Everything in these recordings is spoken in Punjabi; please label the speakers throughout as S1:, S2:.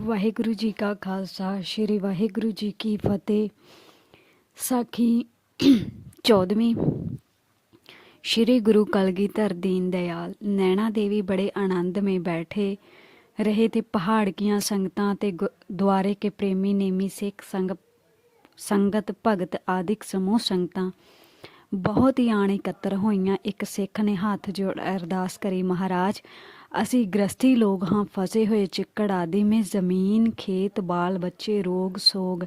S1: ਵਾਹਿਗੁਰੂ ਜੀ ਕਾ ਖਾਲਸਾ, ਸ੍ਰੀ ਵਾਹਿਗੁਰੂ ਜੀ ਕੀ ਫਤਿਹ। ਸਾਖੀ 14ਵੀਂ ਸ੍ਰੀ ਗੁਰੂ ਕਲਗੀਧਰ ਦੀਨ ਦਇਆਲ ਨੈਣਾ ਦੇਵੀ ਬੜੇ ਆਨੰਦ ਮੇ ਬੈਠੇ, ਰਹੇ ਤੇ ਪਹਾੜ ਕੀਆਂ ਸੰਗਤਾਂ ਤੇ ਗੁ- ਦੁਆਰੇ ਕੇ ਪ੍ਰੇਮੀ ਨੇਮੀ ਸਿੱਖ ਸੰਗ, ਸੰਗਤ, ਭਗਤ ਆਦਿਕ ਸਮੂਹ ਸੰਗਤਾਂ ਬਹੁਤ ਹੀ ਆਣ ਇਕੱਤਰ ਹੋਈਆਂ। ਇੱਕ ਸਿੱਖ ਨੇ ਹੱਥ ਜੋੜ ਅਰਦਾਸ ਕਰੀ, ਮਹਾਰਾਜ ਅਸੀਂ ਗ੍ਰਸਤੀ ਲੋਕ ਹਾਂ, ਫਸੇ ਹੋਏ ਚਿੱਕੜ ਆਦि में ਜ਼ਮੀਨ, ਖੇਤ, ਬਾਲ ਬੱਚੇ, ਰੋਗ, ਸੋਗ।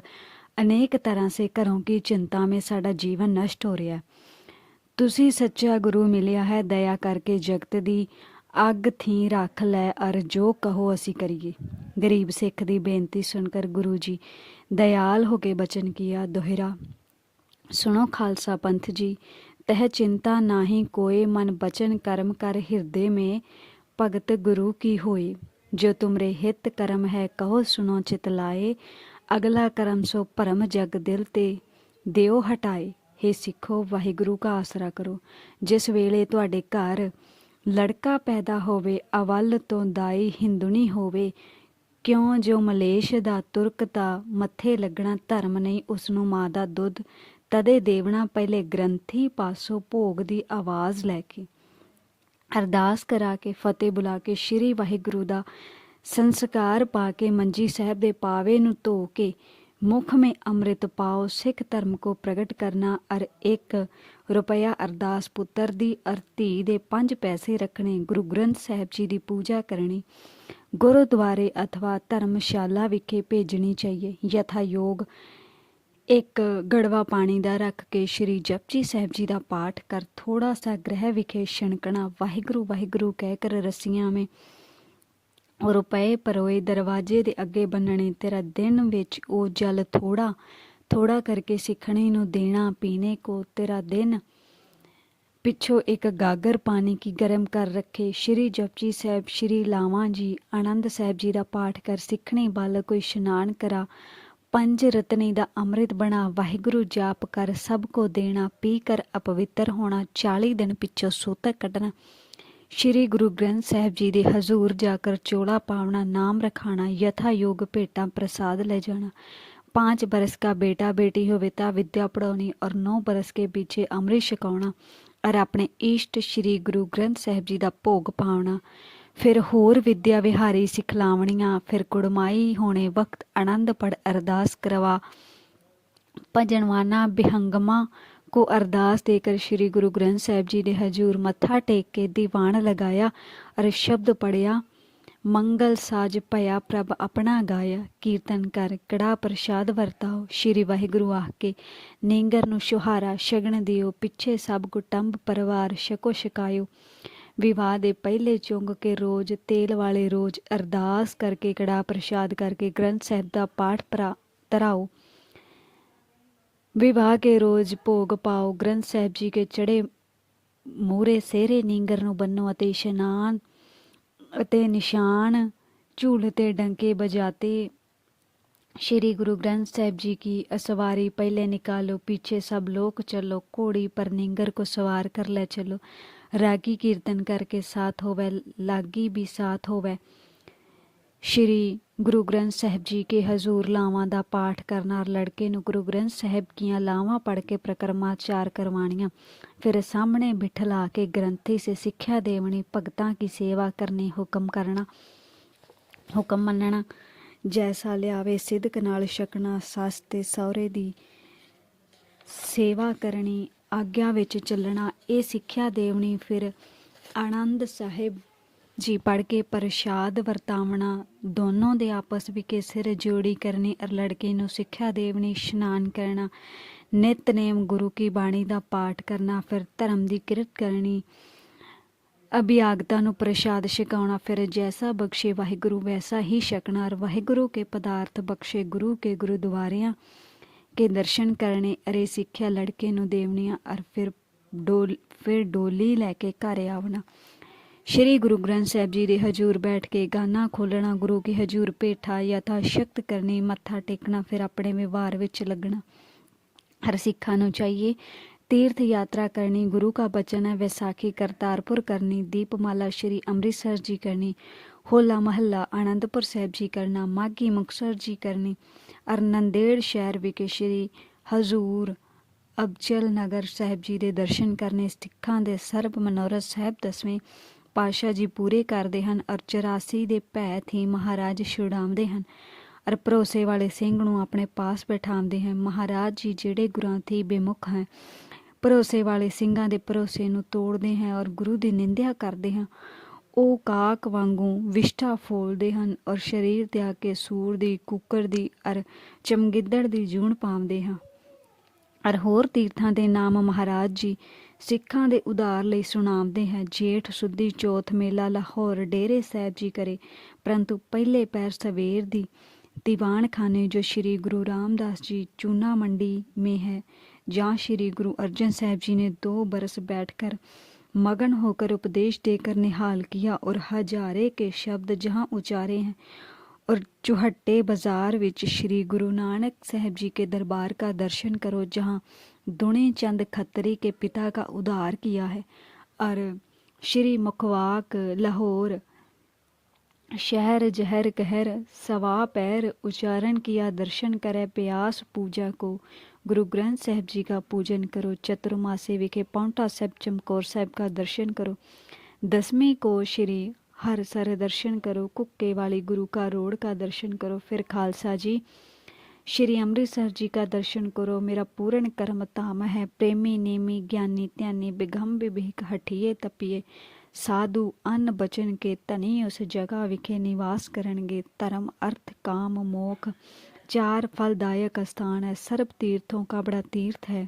S1: ਅਨੇਕ ਤਰ੍ਹਾਂ ਸੇ ਘਰੋਂ ਕੀ ਚਿੰਤਾ में ਸਾਡਾ ਜੀਵਨ ਨਸ਼ਟ ਹੋ ਰਿਹਾ ਤੁਸੀਂ ਸੱਚਾ ਗੁਰੂ ਮਿਲਿਆ ਹੈ, ਦਇਆ ਕਰਕੇ ਜਗਤ ਦੀ ਅੱਗ ਥੀ ਰੱਖ ਲੈ ਅਰ ਜੋ ਕਹੋ ਅਸੀਂ ਕਰੀਏ। ਗਰੀਬ ਸਿੱਖ ਦੀ ਬੇਨਤੀ ਸੁਣਕਰ ਗੁਰੂ ਜੀ, ਦਇਆਲ ਹੋ ਕੇ ਬਚਨ ਕੀਆ ਦੁਹਰਾ। ਸੁਣੋ ਖਾਲਸਾ ਪੰਥ ਜੀ, ਤਹ ਚਿੰਤਾ ਨਾਹੀ ਕੋਏ ਮਨ ਬਚਨ ਕਰਮ ਕਰ ਹਿਰਦੇ ਮੇ ਭਗਤ ਗੁਰੂ ਕੀ ਹੋਏ ਜੋ ਤੁਮਰੇ ਹਿਤ ਕਰਮ ਹੈ, ਕਹੋ ਸੁਣੋ ਚਿਤ ਲਾਏ। ਅਗਲਾ ਕਰਮ ਸੋ ਭਰਮ ਜਗ ਦਿਲ ਤੇ, ਦਿਓ ਹਟਾਏ। हे ਸਿੱਖੋ, ਵਾਹਿਗੁਰੂ ਕਾ ਆਸਰਾ ਕਰੋ। ਜਿਸ ਵੇਲੇ ਤੁਹਾਡੇ ਘਰ ਲੜਕਾ ਪੈਦਾ ਹੋਵੇ, ਅਵਲ ਤੋਂ ਦਾਈ ਹਿੰਦੁਣੀ ਹੋਵੇ, ਕਿਉਂ ਜੋ ਮਲੇਸ਼ ਦਾ ਤੁਰਕ ਦਾ ਮੱਥੇ ਲੱਗਣਾ ਧਰਮ ਨਹੀਂ ਉਸ ਨੂੰ ਮਾਂ ਦਾ ਦੁੱਧ, ਤਦੇ ਦੇਵਣਾ ਪਹਿਲੇ ਗ੍ਰੰਥੀ ਪਾਸੋਂ ਭੋਗ ਦੀ ਆਵਾਜ਼ ਲੈ ਕੇ। ਅਰਦਾਸ ਕਰਾ ਕੇ, ਫਤਿਹ ਬੁਲਾ ਕੇ, ਸ੍ਰੀ ਵਾਹਿਗੁਰੂ ਦਾ ਸੰਸਕਾਰ ਪਾ ਕੇ, ਮੰਜੀ ਸਾਹਿਬ ਦੇ ਪਾਵੇ ਨੂੰ ਧੋ ਕੇ, ਮੁਖ ਮੇ ਅੰਮ੍ਰਿਤ ਪਾਓ, ਸਿੱਖ ਧਰਮ ਕੋ ਪ੍ਰਗਟ ਕਰਨਾ, ਅਰ ਇੱਕ ਰੁਪਇਆ ਅਰਦਾਸ ਪੁੱਤਰ ਦੀ, ਅਰ ਧੀ ਦੇ ਪੰਜ ਪੈਸੇ ਰੱਖਣੇ, ਗੁਰੂ ਗ੍ਰੰਥ ਸਾਹਿਬ ਜੀ ਦੀ ਪੂਜਾ ਕਰਨੀ, ਗੁਰਦੁਆਰੇ ਅਥਵਾ ਧਰਮਸ਼ਾਲਾ ਵਿਖੇ ਭੇਜਣੀ ਚਾਹੀਏ ਯਥਾ ਯੋਗ ਇੱਕ ਗੜਵਾ ਪਾਣੀ ਦਾ ਰੱਖ ਕੇ ਸ਼੍ਰੀ ਜਪਜੀ ਸਾਹਿਬ ਜੀ ਦਾ ਪਾਠ ਕਰ ਥੋੜਾ ਸਾ ਗ੍ਰਹਿ ਵਿਖੇ ਛਣਕਣਾ, ਵਾਹਿਗੁਰੂ ਵਾਹਿਗੁਰੂ ਕਹਿ ਕਰ ਰਸੀਆਂ ਮੇ। ਉਹ ਰੁਪਏ ਪਰੋਏ ਦਰਵਾਜ਼ੇ ਦੇ ਅੱਗੇ ਬੰਨਣੇ ਤੇਰਾ ਦਿਨ ਵਿੱਚ ਉਹ ਜਲ ਥੋੜਾ ਥੋੜਾ ਕਰਕੇ ਸਿੱਖਣੇ ਨੂੰ ਦੇਣਾ, ਪੀਣੇ ਕੋ ਤੇਰਾ ਦਿਨ। ਪਿੱਛੋਂ ਇੱਕ ਗਾਗਰ ਪਾਣੀ ਕੀ ਗਰਮ ਕਰ ਰੱਖੇ, ਸ਼੍ਰੀ ਜਪਜੀ ਸਾਹਿਬ, ਸ਼੍ਰੀ ਲਾਵਾਂ ਜੀ, ਆਨੰਦ ਸਾਹਿਬ ਜੀ ਦਾ ਪਾਠ ਕਰ ਸਿੱਖਣੇ ਵੱਲ ਕੋਈ ਇਸ਼ਨਾਨ ਕਰਾ। ਪੰਜ ਰਤਨੇ ਦਾ ਅੰਮ੍ਰਿਤ ਬਣਾ, ਵਾਹਿਗੁਰੂ ਜਾਪ ਕਰ, ਸਭ ਕੋ ਦੇਣਾ, ਪੀ ਕਰ ਅਪਵਿੱਤਰ ਹੋਣਾ 40 ਦਿਨ ਪਿੱਛੋਂ ਸੂਤਕ ਕੱਢਣਾ। ਸ਼੍ਰੀ ਗੁਰੂ ਗ੍ਰੰਥ ਸਾਹਿਬ ਜੀ ਦੇ ਹਜ਼ੂਰ ਜਾ ਕਰ ਚੋਲਾ ਪਾਵਣਾ, ਨਾਮ ਰਖਾਣਾ ਯਥਾ ਯੋਗ ਭੇਟਾ ਪ੍ਰਸਾਦ ਲੈ ਜਾਣਾ। ਪੰਜ ਬਰਸ का ਬੇਟਾ ਬੇਟੀ ਹੋਵੇ ਤਾਂ विद्या पढ़ानी ਔਰ नौ ਬਰਸ के ਪਿੱਛੇ ਅੰਮ੍ਰਿਤ ਛਕਾਉਣਾ ਔਰ ਆਪਣੇ इष्ट ਸ੍ਰੀ ਗੁਰੂ ਗ੍ਰੰਥ ਸਾਹਿਬ ਜੀ ਦਾ ਭੋਗ ਪਾਉਣਾ। ਫਿਰ ਹੋਰ ਵਿਦਿਆ ਵਿਹਾਰੀ ਸਿਖਲਾਵਣੀਆਂ, ਫਿਰ ਕੁੜਮਾਈ ਹੋਣੇ ਵਕਤ ਆਨੰਦ ਪੜ ਅਰਦਾਸ ਕਰਵਾ। ਭਜਨਵਾਨਾ, ਬਿਹੰਗਮਾ ਕੋ ਅਰਦਾਸ ਦੇ ਕਰ ਸ੍ਰੀ ਗੁਰੂ ਗ੍ਰੰਥ ਸਾਹਿਬ ਜੀ ਦੇ ਹਜ਼ੂਰ ਮੱਥਾ ਟੇਕ ਕੇ ਦੀਵਾਨ ਲਗਾਇਆ, ਅਰ ਸ਼ਬਦ ਪੜਿਆ ਮੰਗਲ ਸਾਜ ਭਇਆ ਪ੍ਰਭ ਆਪਣਾ ਗਾਇਆ, ਕੀਰਤਨ ਕਰ, ਕੜਾ ਪ੍ਰਸ਼ਾਦ ਵਰਤਾਓ, ਸ੍ਰੀ ਵਾਹਿਗੁਰੂ ਆਖ ਕੇ ਨੀਂਗਰ ਨੂੰ ਸੁਹਾਰਾ ਸ਼ਗਣ ਦਿਓ, ਪਿੱਛੇ ਸਭ ਕੁਟੰਬ ਪਰਿਵਾਰ ਸ਼ਕੋ ਸ਼ਿਕਾਇਓ ਵਿਵਾਹ ਦੇ ਪਹਿਲੇ ਚੁੰਗ ਕੇ ਰੋਜ਼ ਤੇਲ ਵਾਲੇ ਰੋਜ਼ ਅਰਦਾਸ ਕਰਕੇ ਕੜਾ ਪ੍ਰਸ਼ਾਦ ਕਰਕੇ ਗ੍ਰੰਥ ਸਾਹਿਬ ਦਾ ਪਾਠ ਪਰਾ ਤਰਾਓ ਵਿਵਾਹ ਕੇ ਰੋਜ਼ ਭੋਗ ਪਾਓ ਗ੍ਰੰਥ ਸਾਹਿਬ ਜੀ ਕੇ ਚੜੇ ਮੂਰੇ ਸੇਰੇ ਨੀਂਗਰ ਨੂੰ ਬੰਨੋ ਅਤੇ ਇਸ਼ਨਾਨ ਅਤੇ ਨਿਸ਼ਾਨ ਝੂਲ ਤੇ ਡੰਕੇ ਬਜਾਤੇ श्री गुरु ग्रंथ साहिब जी की असवारी पहले निकालो पीछे सब लोग चलो घोड़ी पर निंगर को सवार कर ले चलो ਰਾਗੀ ਕੀਰਤਨ ਕਰਕੇ ਸਾਥ ਹੋਵੇ, ਲਾਗੀ ਵੀ ਸਾਥ ਹੋਵੇ। ਸ਼੍ਰੀ ਗੁਰੂ ਗ੍ਰੰਥ ਸਾਹਿਬ ਜੀ ਕੇ ਹਜ਼ੂਰ ਲਾਵਾਂ ਦਾ ਪਾਠ ਕਰਨਾ ਨਾਲ ਲੜਕੇ ਨੂੰ ਗੁਰੂ ਗ੍ਰੰਥ ਸਾਹਿਬ ਕੀਆਂ ਲਾਵਾਂ ਪੜ ਕੇ ਪ੍ਰਕਰਮਾਚਾਰ ਕਰਵਾਣੀਆਂ ਫਿਰ ਸਾਹਮਣੇ ਬਿਠਲਾ ਕੇ ਗ੍ਰੰਥੀ ਸੇ ਸਿੱਖਿਆ ਦੇਵਣੀ, ਭਗਤਾਂ ਕੀ ਸੇਵਾ ਕਰਨੀ, ਹੁਕਮ ਕਰਨਾ, ਹੁਕਮ ਮੰਨਣਾ, ਜੈਸਾ ਲਿਆਵੇ ਸਿਦਕ ਨਾਲ ਛਕਣਾ, ਸੱਸ ਤੇ ਸਹੁਰੇ ਦੀ ਸੇਵਾ ਕਰਨੀ ਆਗਿਆ ਵਿੱਚ ਚੱਲਣਾ, ਇਹ ਸਿੱਖਿਆ ਦੇਵਣੀ। ਫਿਰ ਆਨੰਦ ਸਾਹਿਬ ਜੀ ਪੜ ਕੇ ਪ੍ਰਸ਼ਾਦ ਵਰਤਾਵਣਾ ਦੋਨੋਂ ਦੇ ਆਪਸ ਵਿੱਚ ਸਿਰ ਜੋੜੀ ਕਰਨੀ ਅਰ ਲੜਕੇ ਨੂੰ ਸਿੱਖਿਆ ਦੇਵਣੀ, ਇਸ਼ਨਾਨ ਕਰਨਾ ਨਿਤਨੇਮ ਗੁਰੂ ਕੀ ਬਾਣੀ ਦਾ ਪਾਠ ਕਰਨਾ, ਫਿਰ ਧਰਮ ਦੀ ਕਿਰਤ ਕਰਨੀ, ਅਭਿਆਗਤਾ ਨੂੰ ਪ੍ਰਸ਼ਾਦ ਛਕਾਉਣਾ, ਫਿਰ ਜੈਸਾ ਬਖਸ਼ੇ ਵਾਹਿਗੁਰੂ, ਵੈਸਾ ਹੀ ਛਕਣਾ, ਔਰ ਵਾਹਿਗੁਰੂ ਕੇ ਪਦਾਰਥ ਬਖਸ਼ੇ ਗੁਰੂ ਕੇ ਗੁਰਦੁਆਰਿਆਂ ਕੇ ਦਰਸ਼ਨ ਕਰਨੇ, ਅਰੇ ਸਿੱਖਿਆ ਲੜਕੇ ਨੂੰ ਦੇਵਣੀਆਂ, ਅਰ ਫਿਰ ਡੋਲ, ਫਿਰ ਡੋਲੀ ਲੈ ਕੇ ਘਰ ਆਵਣਾ। ਸ਼੍ਰੀ ਗੁਰੂ ਗ੍ਰੰਥ ਸਾਹਿਬ ਜੀ ਦੇ ਹਜ਼ੂਰ ਬੈਠ ਕੇ ਗਾਨਾ ਖੋਲਣਾ, ਗੁਰੂ ਕੇ ਹਜ਼ੂਰ ਪੇਠਾ ਯਥਾ ਸ਼ਕਤ ਕਰਨੀ, ਮੱਥਾ ਟੇਕਣਾ, ਫਿਰ ਆਪਣੇ ਵਿਵਹਾਰ ਵਿੱਚ ਲੱਗਣਾ। ਹਰ ਸਿੱਖਾਂ ਨੂੰ ਚਾਹੀਏ ਤੀਰਥ ਯਾਤਰਾ ਕਰਨੀ, ਗੁਰੂ ਕਾ ਬਚਨ ਹੈ ਵਿਸਾਖੀ, ਕਰਤਾਰਪੁਰ ਕਰਨੀ, ਦੀਪਮਾਲਾ ਸ਼੍ਰੀ ਅੰਮ੍ਰਿਤਸਰ ਜੀ ਕਰਨੀ, ਹੋਲਾ ਮਹੱਲਾ ਆਨੰਦਪੁਰ ਸਾਹਿਬ ਜੀ ਕਰਨਾ ਮਾਗੀ ਮੁਕਸਰ ਜੀ ਕਰਨੀ। ਅਰਨੰਦੇੜ ਸ਼ਹਿਰ ਵਿਖੇ ਸ਼੍ਰੀ ਹਜ਼ੂਰ ਅਬਚਲ ਨਗਰ ਸਾਹਿਬ ਜੀ ਦੇ ਦਰਸ਼ਨ ਕਰਨੇ ਸਿੱਖਾਂ ਦੇ ਸਰਬ ਮਨੋਰਥ ਸਾਹਿਬ ਦਸਵੇਂ ਪਾਤਸ਼ਾਹ ਜੀ ਪੂਰੇ ਕਰਦੇ ਹਨ ਔਰ 84 ਦੇ ਭੈ ਥੀ ਮਹਾਰਾਜ ਛੁਡਾਉਂਦੇ ਹਨ। ਔਰ ਭਰੋਸੇ ਵਾਲੇ ਸਿੰਘ ਨੂੰ ਆਪਣੇ ਪਾਸ ਬਿਠਾਉਂਦੇ ਹਨ। ਮਹਾਰਾਜ ਜੀ ਜਿਹੜੇ ਗੁਰਾਂ ਥੀ ਬੇਮੁਖ ਹੈ ਭਰੋਸੇ ਵਾਲੇ ਸਿੰਘਾਂ ਦੇ ਭਰੋਸੇ ਨੂੰ ਤੋੜਦੇ ਹਨ ਔਰ ਗੁਰੂ ਦੀ ਨਿੰਦਿਆ ਕਰਦੇ ਹਨ। ਉਹ ਕਾਕ ਵਾਂਗੂ ਵਿਸ਼ਠਾ ਫੋਲਦੇ ਹਨ ਔਰ ਸਰੀਰ ਤੇ ਆ ਕੇ ਸੂਰ ਦੀ ਕੁੱਕਰ ਦੀ ਅਰ ਚਮਗਿੱਦੜ ਦੀ ਜੂਣ ਪਾਉਂਦੇ ਹਾਂ। ਅਰ ਹੋਰ ਤੀਰਥਾਂ ਦੇ ਨਾਮ ਮਹਾਰਾਜ ਜੀ ਸਿੱਖਾਂ ਦੇ ਉਧਾਰ ਲਈ ਸੁਣਾਉਂਦੇ ਹੈ। ਜੇਠ ਸੁੱਦੀ ਚੌਥ ਮੇਲਾ ਲਾਹੌਰ ਡੇਰੇ ਸਾਹਿਬ ਜੀ ਕਰੇ, ਪਰੰਤੂ ਪਹਿਲੇ ਪੈਰ ਸਵੇਰ ਦੀ ਦੀਵਾਨ ਖਾਨੇ ਜੋ ਸ੍ਰੀ ਗੁਰੂ ਰਾਮਦਾਸ ਜੀ ਚੂਨਾ ਮੰਡੀ ਮੇ ਹੈ, ਜਾਂ ਸ੍ਰੀ ਗੁਰੂ ਅਰਜਨ ਸਾਹਿਬ ਜੀ ਨੇ 2 ਬਰਸ ਬੈਠ ਕਰ मगन होकर उपदेश देकर निहाल किया और हजारे के शब्द जहाँ उचारे हैं और चौहट्टे बाजार विच श्री गुरु नानक साहब जी के दरबार का दर्शन करो जहाँ दुणे चंद खत्री के पिता का उद्धार किया है और श्री मुखवाक लाहौर शहर जहर कहर सवा पैर उच्चारण किया दर्शन करे प्यास पूजा को गुरु ग्रंथ साहब जी का पूजन करो चतुर्मासे विखे पौंटा साहब चमकौर साहब का दर्शन करो। दसवीं को श्री हर सर दर्शन करो कुके वाली गुरु का रोड का दर्शन करो। फिर खालसा जी, श्री अमृतसर जी का दर्शन करो। मेरा पूर्ण कर्म ताम है, प्रेमी, नेमी, ज्ञानी, त्यानी बिघम बिभिक हठिए तपिए साधु, अन्न बचन के तनी उस जगह विखे निवास करेंगे। धर्म, अर्थ, काम मोख ਚਾਰ फलदायक स्थान है सर्व तीर्थों का बड़ा तीर्थ है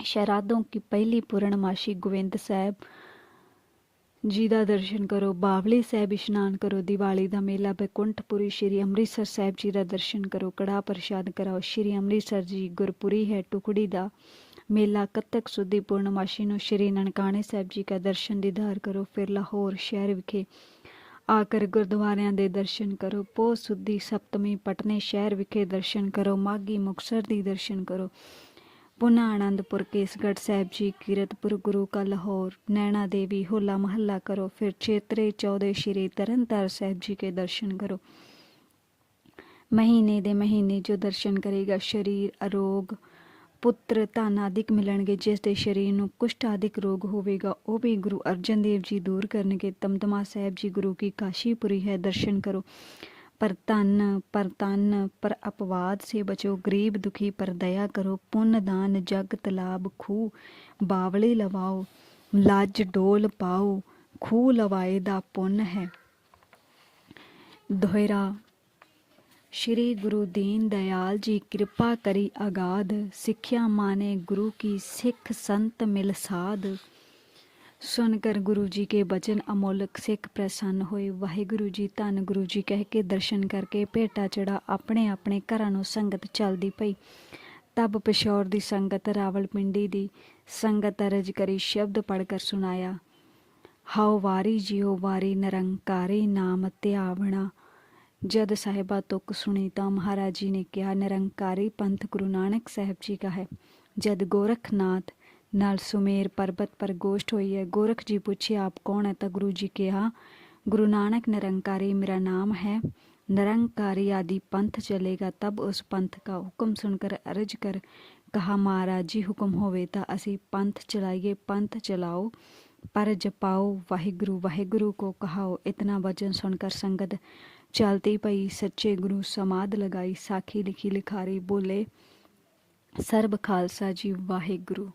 S1: शराधों की पहली पूर्णमासी गोविंद साहब ਜੀ ਦਾ ਦਰਸ਼ਨ ਕਰੋ ਬਾਵਲੀ ਸਾਹਿਬ ਇਸ਼ਨਾਨ ਕਰੋ ਦੀਵਾਲੀ ਦਾ ਮੇਲਾ ਬੈਕੁੰਠਪੁਰੀ ਸ਼੍ਰੀ ਅੰਮ੍ਰਿਤਸਰ ਸਾਹਿਬ ਜੀ ਦਾ ਦਰਸ਼ਨ ਕਰੋ ਕੜਾ ਪ੍ਰਸ਼ਾਦ ਕਰਾਓ ਸ਼੍ਰੀ ਅੰਮ੍ਰਿਤਸਰ ਜੀ ਗੁਰਪੁਰੀ ਹੈ ਟੁਕੜੀ ਦਾ ਮੇਲਾ ਕੱਤਕ ਸੁਦੀ ਪੂਰਨਮਾਸ਼ੀ ਨੂੰ ਸ਼੍ਰੀ ਨਨਕਾਣੇ ਸਾਹਿਬ ਜੀ ਦਾ ਦਰਸ਼ਨ ਦੀਦਾਰ ਕਰੋ ਫਿਰ ਲਾਹੌਰ ਸ਼ਹਿਰ ਵਿਖੇ ਆ ਆਕਰ ਗੁਰਦੁਆਰਿਆਂ ਦੇ ਦਰਸ਼ਨ ਕਰੋ ਪੋ ਸੁੱਧੀ ਸਪਤਮੀ ਪਟਨੇ ਸ਼ਹਿਰ ਵਿਖੇ ਦਰਸ਼ਨ ਕਰੋ ਮਾਗੀ ਮੁਕਸਰ ਦੀ ਦਰਸ਼ਨ ਕਰੋ। ਪੁਨਾ ਆਨੰਦਪੁਰ ਕੇਸਗੜ ਸਾਹਿਬ ਜੀ, ਕੀਰਤਪੁਰ ਗੁਰੂ ਕਾ ਲਾਹੌਰ, ਨੈਣਾ ਦੇਵੀ ਹੋਲਾ ਮਹੱਲਾ ਕਰੋ, ਫਿਰ ਛੇਤਰੇ 14 ਸ਼੍ਰੀ ਤਰਨਤਾਰ ਸਾਹਿਬ ਜੀ ਕੇ ਦਰਸ਼ਨ ਕਰੋ। ਮਹੀਨੇ ਦੇ ਮਹੀਨੇ ਜੋ ਦਰਸ਼ਨ ਕਰੇਗਾ, ਸ਼ਰੀਰ, ਅਰੋਗ ਪੁੱਤਰ ਧਨ ਆਦਿਕ ਮਿਲਣਗੇ, ਜਿਸ ਦੇ ਸਰੀਰ ਨੂੰ ਕੁਸ਼ਟ ਆਦਿਕ ਰੋਗ ਹੋਵੇਗਾ। ਉਹ ਵੀ ਗੁਰੂ ਅਰਜਨ ਦੇਵ ਜੀ ਦੂਰ ਕਰਨਗੇ। ਤਮਤਮਾ ਸਾਹਿਬ ਜੀ ਗੁਰੂ ਕੀ ਕਾਸ਼ੀਪੁਰੀ ਹੈ, ਦਰਸ਼ਨ ਕਰੋ। ਪਰ ਧਨ, ਪਰ ਤਨ ਪਰ ਅਪਵਾਦ ਸੇ ਬਚੋ। ਗਰੀਬ ਦੁਖੀ ਪਰ ਦਇਆ ਕਰੋ। ਪੁੰਨ ਦਾਨ ਜਗ ਤਲਾਬ ਖੂ। ਬਾਵਲੇ ਲਵਾਓ, ਲੱਜ ਡੋਲ ਪਾਓ। ਖੂ ਲਵਾਏ ਦਾ ਪੁੰਨ ਹੈ। ਦੁਹਰਾ ਸ਼੍ਰੀ ਗੁਰੂ ਦੀਨ ਦਇਆਲ ਜੀ ਕਿਰਪਾ ਕਰੀ ਅਗਾਧ ਸਿੱਖਿਆ ਮਾਨੇ ਗੁਰੂ ਕੀ ਸਿੱਖ ਸੰਤ ਮਿਲ ਸਾਧ। ਸੁਣ ਕਰ ਗੁਰੂ ਜੀ ਕੇ ਬਚਨ ਅਮੋਲਕ ਸਿੱਖ ਪ੍ਰਸੰਨ ਹੋਏ। ਵਾਹਿਗੁਰੂ ਜੀ ਧੰਨ ਗੁਰੂ ਜੀ ਕਹਿ ਕੇ ਦਰਸ਼ਨ ਕਰਕੇ ਭੇਟਾ ਚੜਾ ਆਪਣੇ ਆਪਣੇ ਘਰਾਂ ਨੂੰ ਸੰਗਤ ਚੱਲਦੀ ਪਈ। ਤਬ ਪਿਸ਼ੌਰ ਦੀ ਸੰਗਤ ਰਾਵਲਪਿੰਡੀ ਦੀ ਸੰਗਤ ਅਰਜ ਕਰੀ ਸ਼ਬਦ ਪੜ ਕਰ ਸੁਨਾਇਆ ਹਾਉ ਵਾਰੀ ਜਿਉ ਵਾਰੀ ਨਿਰੰਕਾਰੀ ਨਾਮ ਧਿਆਵਣਾ। जद साहिबा तुक सुनी तो महाराज जी ने कहा निरंकारी पंथ गुरु नानक साहब जी का है। जद गोरखनाथ नाल सुमेर पर्वत पर गोष्ठ हुई है गोरख जी पूछे, आप कौन है? तो गुरु जी कहा, गुरु नानक, निरंकारी मेरा नाम है। निरंकारी आदि पंथ चलेगा, तब उस पंथ का हुक्म सुनकर अर्ज़ कर कहा, महाराज जी हुक्म होवे तो असी पंथ चलाइए, पंथ चलाओ, पर जपाओ, वाहिगुरु वाहिगुरु को कहाओ। इतना वचन सुनकर संगत ਚਲਤੀ ਪਈ ਸੱਚੇ ਗੁਰੂ ਸਮਾਦ ਲਗਾਈ ਸਾਖੀ ਲਿਖੀ ਲਿਖਾਰੀ ਬੋਲੇ ਸਰਬ ਖਾਲਸਾ ਜੀ ਵਾਹਿਗੁਰੂ।